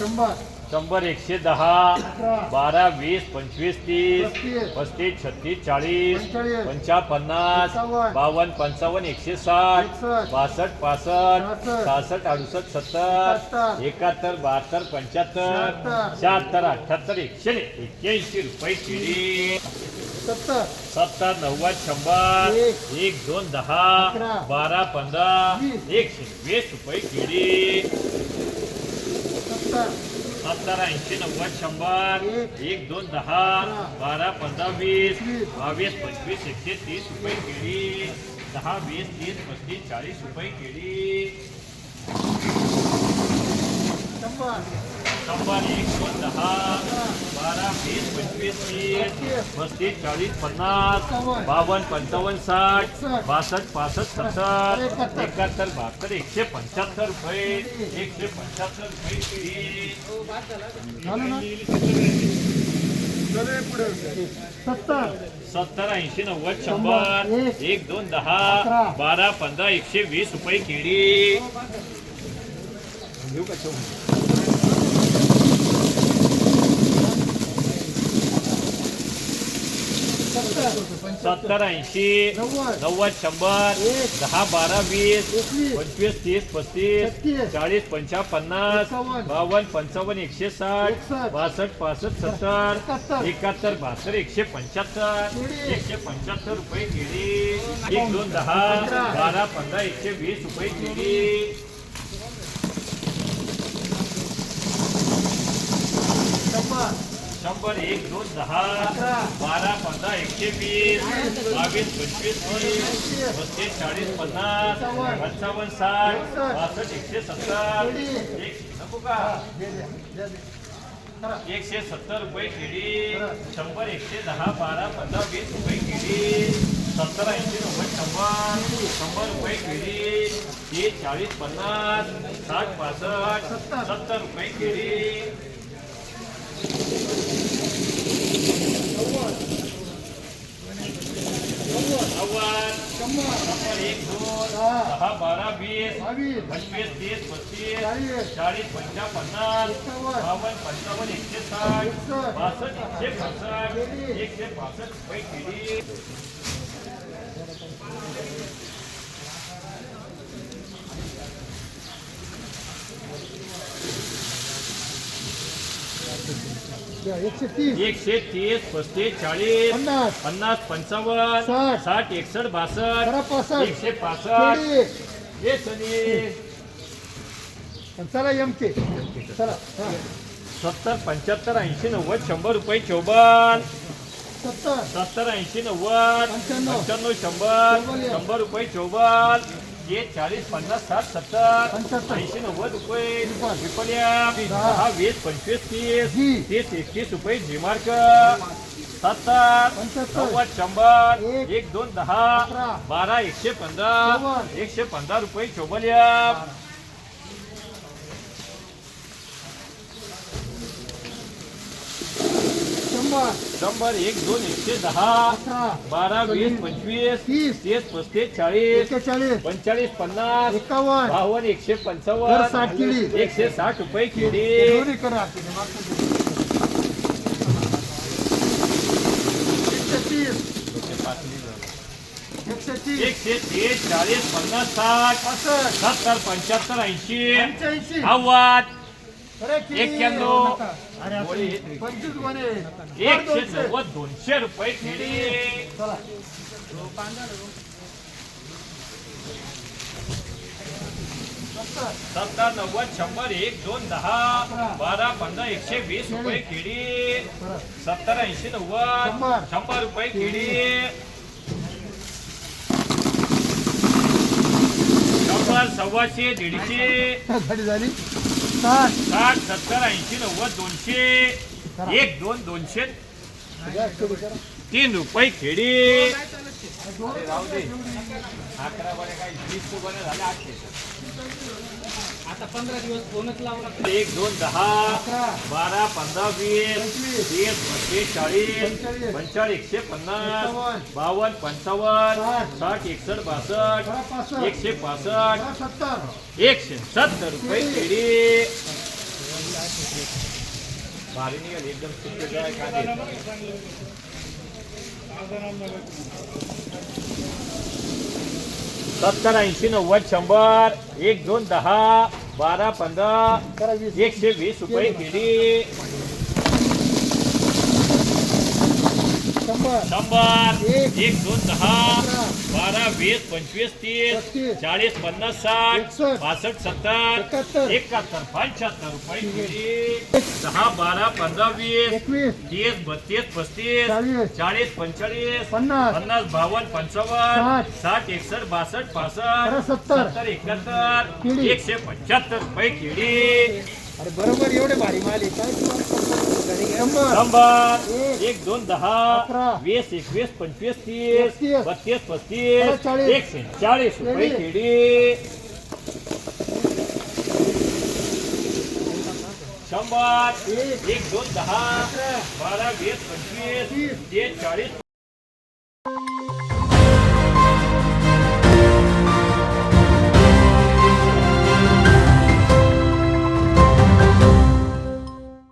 शंभर. एकशे दहा बारा वीस पंचवीस तीस पस्तीस. छत्तीस चाळीस पंचा पन्नास बावन्न पंचावन्न एकशे साठ बासष्ट पासष्ट सहासष्ट. अडुसष्ट सत्तर एकाहत्तर. बहात्तर पंच्याहत्तर शहात्तर. अठ्याहत्तर एकशे एक्क्याऐंशी रुपये केळी सत्तर. सत्तर नव्वद शंभर एक. दोन दहा. बारा पंधरा. एकशे वीस रुपये केळी सत्तर ऐंशी नव्वद शंभर एक. दोन दहा बारा पंधरा वीस वीस. बावीस पंचवीस एकशे तीस रुपये केळी दहा वीस तीस पस्तीस चाळीस रुपये केळी शंभर एक दोन दहा बारा वीस पंचवीस तीस पस्तीस चाळीस पन्नास बावन्न पंचावन्न साठ बासष्ट पासष्ट सत्तर एकाहत्तर. बहात्तर एकशे पंच्याहत्तर रुपये एकशे पंच्याहत्तर रुपये सत्तर सत्तर ऐंशी नव्वद शंभर. एक. दोन दहा बारा पंधरा एकशे वीस रुपये केळी घेऊ का सत्तर ऐंशी नव्वद शंभर. दहा बारा वीस पंचवीस तीस पस्तीस. चाळीस पंचा पन्नास. बावन्न पंचावन्न एकशे साठ. बासष्ट पासष्ट सत्तर एकाहत्तर. बहात्तर एकशे पंच्याहत्तर. एकशे पंच्याहत्तर रुपये केळी एक दोन दहा. बारा पंधरा एकशे वीस रुपये केळी शंभर शंभर एक दोन दहा बारा पंधरा एकशे वीस बावीस पंचवीस तीस बत्तीस चाळीस पन्नास पंचावन्न. साठ बासष्ट एकशे सत्तर एक नको का एकशे सत्तर रुपये केळी शंभर एकशे दहा बारा पंधरा वीस रुपये केळी सत्तर ऐंशी नव्वद शंभर शंभर रुपये केळी तीस चाळीस पन्नास साठ पासष्ट सत्तर. सत्तर रुपये केळी नव्वद शंभर शंभर एक दोन दहा. दहा पंचवीस तीस पस्तीस चाळीस चाळीस पंचा पन्नास एकावन्न बावन्न पंचावन्न एकशे साठ एकसष्ट. बासष्ट एकशे पासष्ट पासष्ट तीस पस्तीस चाळीस पन्नास पन्नास पंचावन्न साठ. एकसष्ट बासष्ट एकशे पासष्ट केळी. हे सनी चला एम के चला हा. सत्तर पंच्याहत्तर ऐंशी नव्वद शंभर रुपये चौबन सत्तर सत्तर ऐंशी नव्वद पंच्याण्णव. पंच्याण्णव शंभर चौबन एक. शंभर रुपये चौबन ये चाळीस पन्नास साठ सत्तर पंच्याहत्तर. ऐंशी नव्वद रुपये त्रिपन्न. विपल्या सत्तर. नव्वद शंभर एक. दोन दहा. बारा एकशे पंधरा. एकशे पंधरा रुपये चोबल्या शंभर शंभर एक दोन एकशे दहा बारा वीस पंचवीस तीस तीस पस्तीस चाळीस पंचेचाळीस पन्नास एकावन्न बावन्न एकशे पंचावन्न एकशे साठ रुपये केळी दोन्ही करा एकशे तीस एकशे तीस. एकशे तीस चाळीस पन्नास साठ पासष्ट सत्तर पंच्याहत्तर ऐंशी. पंच्याऐंशी. नव्वद अरे किती? एक्क्याण्णव. अरे आपण पंचवीस गुणे. एकशे दोनशे. नव्वद दोनशे रुपये चला. सत्तर नव्वद शंभर एक दोन दहा बारा पंधरा एकशे वीस रुपये केळी. सत्तर ऐंशी नव्वद शंभर. शंभर रुपये केळी शंभर सव्वाशे दीडशे झाली झाली साठ साठ सत्तर ऐंशी नव्वद दोनशे एक दोन दोनशे. तीन रुपये खेडी. दोन राहू दे. अकरा बरे काय वीस बरे झाले आठशे. आता पंधरा दिवस फोनच लावला एक दोन दहा बारा पंधरा वीस तीस बत्तीस चाळीस पंचाळीस एकशे पन्नास बावन्न पंचावन्न साठ. साठ एकसष्ट बासष्ट पासष्ट. एकशे पासष्ट एकशे सत्तर रुपये केळी भारी निघाली एकदम कांदे सत्तर ऐंशी नव्वद शंभर एक दोन दहा बारा पंधरा एकशे वीस रुपये केली. शंभर एक. दोन दहा. बारा वीस पंचवीस तीस. चाळीस पन्नास साठ. पासष्ट सत्तर एकाहत्तर. पंच्याहत्तर रुपये केली दहा बारा पंधरा वीस तीस बत्तीस पस्तीस चाळीस. चाळीस पंचेचाळीस पन्नास पन्नास बावन्न पंचावन्न साठ. एकसष्ट बासष्ट पासष्ट सत्तर. एकाहत्तर केळी. एकशे पंच्याहत्तर रुपये केली अरे बरोबर एवढे भारी माल आहे काय शंभर शंभर एक. दोन दहा अकरा. वीस एकवीस पंचवीस तीस एकतीस. बत्तीस पस्तीस चाळीस. एकशे चाळीस रुपये. केळी शंभर एक. एक दोन दहा अकरा. बारा वीस पंचवीस तीस. तीस चाळीस